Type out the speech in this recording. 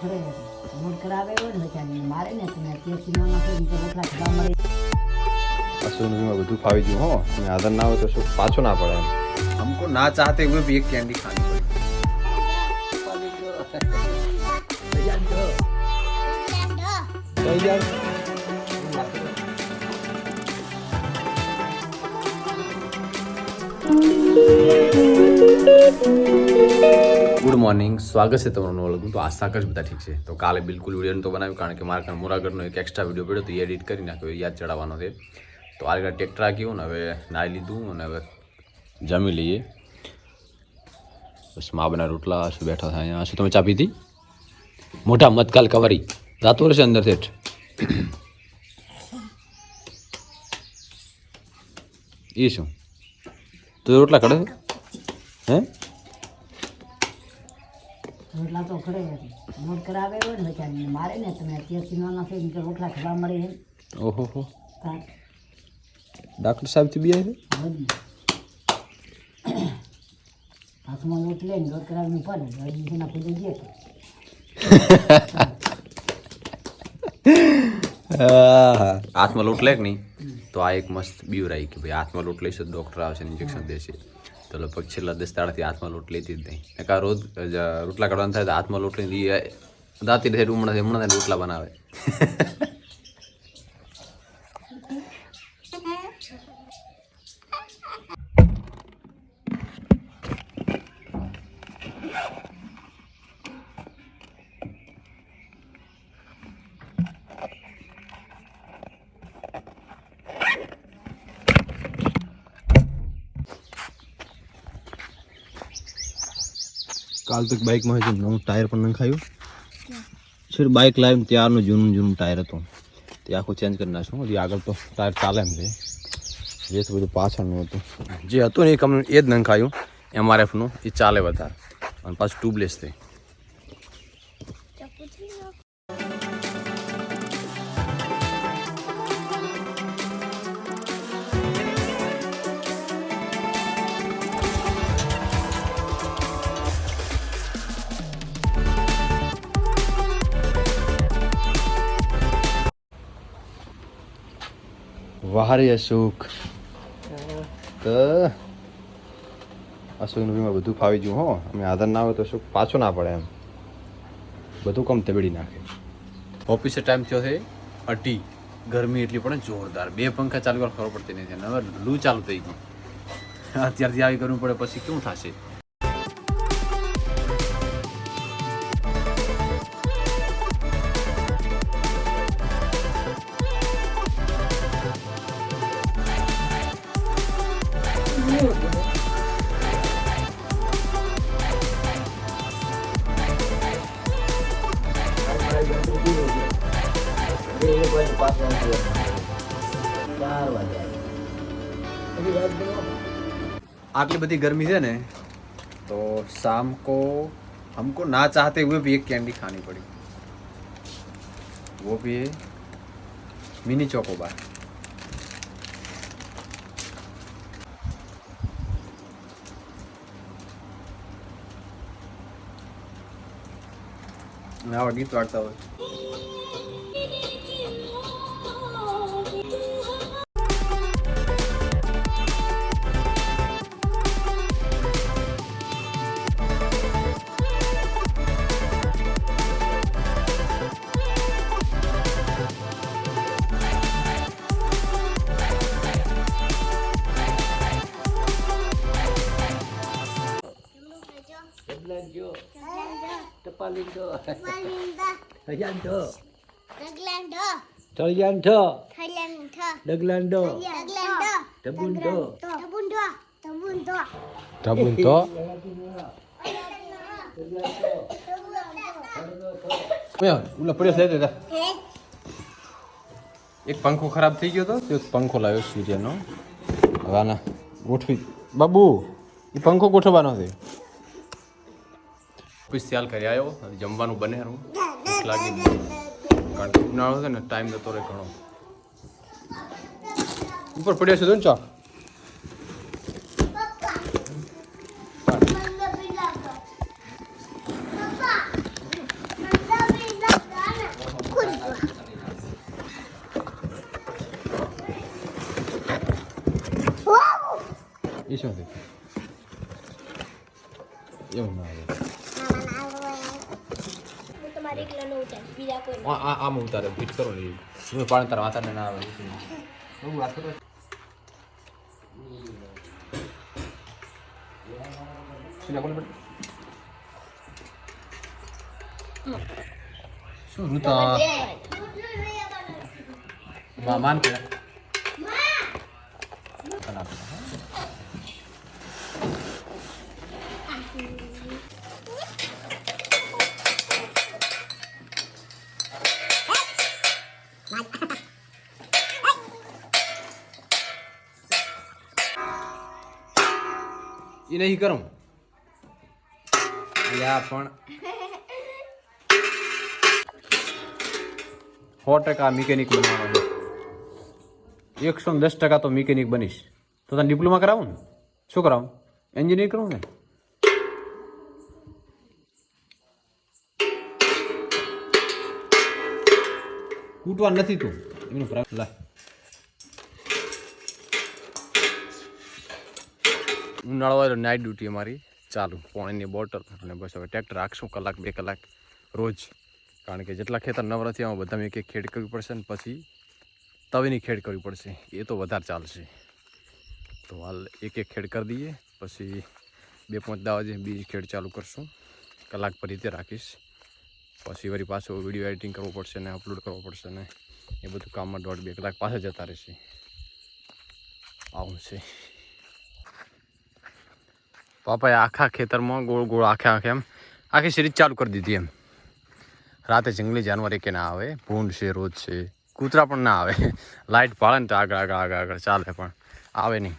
ફરે મૂળ. બધું ફાવી ગયું હો. અને ના હોય તો શું પાછો ના પડે એમ. હમકો ના ચાહતે હુએ ભી એક candy Thank you. Good morning. સ્વાગત છે તમારું નવું તો આશા કરશ બધા ઠીક છે. તો કાલે બિલકુલ વીડિયો તો બનાવ્યું, કારણ કે મારા મોરાગઢનો એક એક્સ્ટ્રા વીડિયો પડ્યો તો એ એડિટ કરી નાખ્યો યાદ ચડાવવાનો છે. તો આ રીતે ટેક્ટર રાખ્યું ને હવે નાહી લીધું અને હવે જમી લઈએ. બસ મા બના રોટલા, શું બેઠા થાય અહીંયા? શું તમે ચા પીધી? મોટા મતકાલ કવારી. રાતો રહેશે અંદર શેઠ. એ શું? તો રોટલા કડે હે? રોટલા તો ખરે મૂડ કરાવે હોય ને બચારી મારે ને તમે ત્યાંથી નાના થઈ કે રોટલા ખાવા મળે એમ. ઓહો હો. તા ડૉક્ટર સાહેબથી બી આવી હાથમાં લોટ લઈને લોટ કરાવીને પડે. હજી એના પૂજે જે હાથમાં લોટ લે કે નહીં? તો આ એક મસ્ત બીવરાઈ કે ભાઈ હાથમાં લોટ લઈશ ડૉક્ટર આવશે ઇન્જેક્શન દેશે. તો લગભગ છેલ્લા દસ દાડાથી હાથમાં લોટ લેતી જ નહીં. એક રોજ રોટલા કાઢવાનું થાય તો હાથમાં લોટ લઈને દાંતી રહે હમણાં હમણાં રોટલા બનાવે. કાલ તો બાઇકમાં હજુ નવું ટાયર પણ નખાયું. છે બાઇક લાવ્યું ત્યારનું જૂનું જૂનું ટાયર હતું. તે આખું ચેન્જ કરી નાખ્યું. હજી આગળ તો ટાયર ચાલે એમ છે. જે તો બધું પાછળનું હતું. જે હતું ને એ કંપની એ જ નખાયું. એમઆરએફનું એ ચાલે વધારે. અને પાછું ટ્યુબલેસ થઈ. વાહરી અશોક તો અશોકનું બધું ફાવી ગયું હો. અમે આધાર ના હોય તો અશોક પાછો ના પડે એમ. બધું કમ તેબડી નાખે. ઓફિસે ટાઈમ થયો છે અઢી. ગરમી એટલી પણ જોરદાર. બે પંખા ચાલુ કરવા ખબર પડતી નથી અને લૂ ચાલુ થઈ ગયું. અત્યારથી આવી કરવું પડે પછી કેવું થશે? आटली बड़ी गर्मी है ने तो शाम को हमको ना चाहते हुए भी एक कैंडी खानी पड़ी वो भी है मिनी चोकोबार આવા ગીત વાગતા હોય તળિયાંઠો Tabundo. Tabundo. Tabundo. Tabundo. ઓલા પડ્યો થઈ દેતા એક પંખો ખરાબ થઈ ગયો હતો તો એક પંખો લાવ્યો સૂર્યનો. હવે આના ગોઠવી બાબુ એ પંખો ગોઠવવાનો છે. especial que haya yo, jamba no bañe claro que no, no hago time de todo el cono, ¿por qué se duncha? Yo no, yo no. બીજા કોઈ આ આ આમ ઉતારે ફિટ કરો ને હું પાણી તારા વાતાને ના આવે. હું વાત કરો. કોણ શું રૂતા? માં માન એ નહીં કરું. યા પણ. સો ટકા મિકેનિક બનવાનો એકસો દસ ટકા તો મિકેનિક બનીશ. તો તને ડિપ્લોમા કરાવું ને? શું કરાવું? એન્જિનિયર કરવું ને? કૂટવા નથી તું. એનું પ્રાપ્ત લા. ઉનાળો હોય નાઇટ ડ્યુટી અમારી ચાલુ, પાણીની બોટલ અને બસ હવે ટ્રેક્ટર રાખશું કલાક, બે કલાક રોજ. કારણ કે જેટલા ખેતર નવરા થયા બધા એક એક ખેડ કરવી પડશે ને પછી તવીની ખેડ કરવી પડશે. એ તો વધારે ચાલશે. તો હાલ એક એક ખેડ કરી દઈએ, પછી બે પાંચ દાવા જે બીજી ખેડ ચાલુ કરશું. કલાક પર રીતે રાખીશ. પછી વળી પાછો વીડિયો એડિટિંગ કરવો પડશે ને અપલોડ કરવો પડશે ને એ બધું કામમાં દોઢ બે કલાક પાસે જતા રહેશે. આવું છે. પાપાએ આખા ખેતરમાં ગોળ ગોળ આખે આખે એમ. આખી સિરીજ ચાલુ કરી દીધી એમ. રાતે જંગલી જાનવર કે ના આવે, ભૂંડ છે, રોજ છે, કૂતરા પણ ના આવે. લાઇટ પાડે ને તો આગળ આગળ આગળ આગળ ચાલે પણ. આવે નહીં.